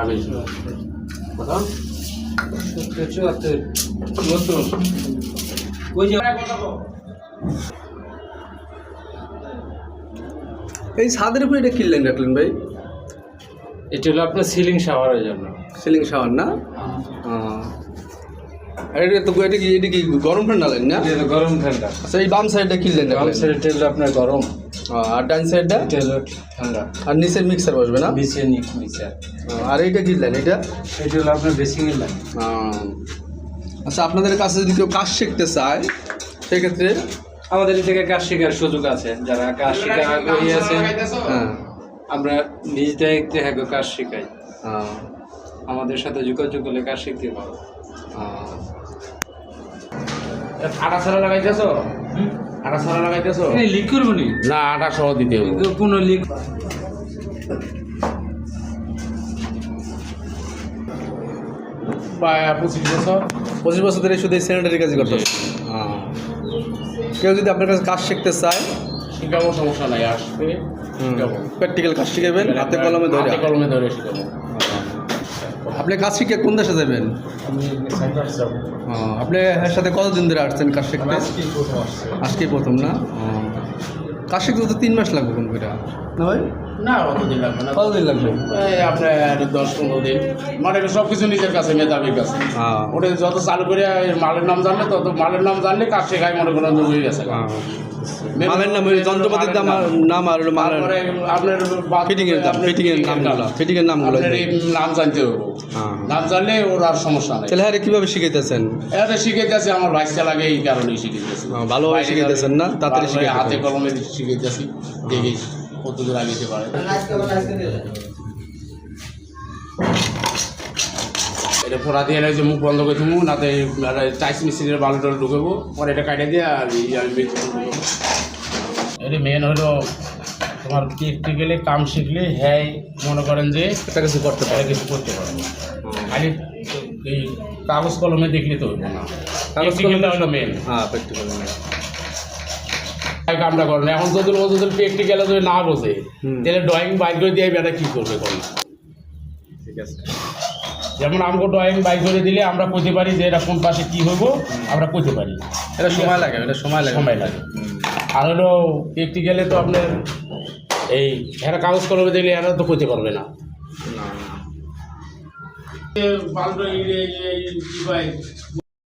আমি কত সত্তর চুয়াত্তর। চুয়াত্তর ওই যে? এই ছাদের উপরে এটা কিনলেন রাখলেন ভাই? এটা হলো আপনার সিলিং শাওয়ারের জন্য। সিলিং শাওয়ার না? আর এটা তো এটা কি এটা কি গরম ঠান্ডা লাগে না? গরম ঠান্ডা আচ্ছা এই বাম সাইডটা কিনলেন বাম সাইডটা হলো আপনার গরম। আর ডান সাইডটা এটা হলো ঠান্ডা। আর নিচের মিক্সার বসবে না? নিচ নিচে আর। এইটা কি কিনলেন এটা এটা হলো আপনার বেসিং এর লাইন আচ্ছা আপনাদের কাছে যদি কেউ কাজ শিখতে চায় সেক্ষেত্রে? আমাদের এই থেকে কাজ শেখার সুযোগ আছে। যারা কাজ শেখার আগ্রহী আছে হ্যাঁ। আমরা নিজ দায়িত্বে হ্যাঁ কাজ শেখাই। আমাদের সাথে যোগাযোগ করলে কাজ শিখতে পারো। আটা ছাড়া লাগাইতেছ? আটা ছাড়া লাগাইতেছ? লিক করব নি? আটা সহ দিতে হবে। কোনো লিক পঁচিশ বছর? পঁচিশ বছর ধরে শুধু স্যানিটারি কাজ করতে কেউ যদি আপনার কাছে কাজ শিখতে চায়? শিখাবো সমস্যা নাই আসবে। শিখাবো। প্র্যাকটিক্যাল কাজ শিখাবেন হাতে কলমে ধরে হাতে কলমে ধরে শিখাবো। আপনি কাজ শিখে কোন দেশে যাবেন? আপনি এর সাথে কতদিন ধরে আসছেন কাজ শিখতে আজকেই প্রথম না? কাজ শিখতে তো তিন মাস লাগবে কোন করে না ভাই? না অতদিন লাগবে না। কতদিন লাগবে। এই আপনার দশ পনেরো দিন। মানে সব কিছু নিজের কাছে মেধাবীর কাছে। হ্যাঁ। ওটা যত চালু করে মালের নাম জানলে তত মালের নাম জানলে কাজ শেখায় মনে করেন হয়ে গেছে। মালের নাম যন্ত্রপাতির দাম নাম আর মালের আপনার দাম নামগুলো নামগুলো জানতে হবে। হ্যাঁ। নাম জানলে ওর আর সমস্যা নেই। তাহলে হ্যাঁ কীভাবে শিখাইতেছেন? শিখাইতেছি আমার লাগে এই কারণেই শিখাইতেছি। হ্যাঁ, ভালোভাবে শিখাইতেছেন না? তাড়াতাড়ি ভালোভাবে হাতে কলমে শিখাইতেছি দেখি। কতদূর আগেতে পারে। এটা ফোড়া দিয়ে এনে যে মুখ বন্ধ করে দেবো নাতে টাইস মেশিনের বালু টালু ঢুকাবো পরে এটা কাটে দিয়ে আর। এটা মেন হলো তোমার প্র্যাকটিক্যালি কাম শিখলে হ্যাঁ মনে করেন যে একটা কিছু করতে পারে। কিছু করতে পারবে খালি এই কাগজ কলমে দেখলে তো হইব না। কাগজ প্র্যাকটিক্যালটা কলমে- হলো মেন হ্যাঁ প্র্যাকটিক্যাল কামটা করেন এখন যদি ও যদি প্র্যাকটিক্যালে যদি না বোঝে। তাহলে ড্রয়িং বাইর করে দিয়ে বেটা কী করবে কোন ঠিক আছে। যেমন আমাকে ড্রয়িং বাইর করে দিলে আমরা কইতে পারি যে এটা কোন পাশে কী হইব আমরা কইতে পারি। এটা সময় লাগে এটা সময় লাগে। সময় লাগে। আর হলো প্র্যাকটিক্যালে তো আপনার এই এরা কাগজ কলমে দিলে এরা তো কইতে পারবে না। না, না।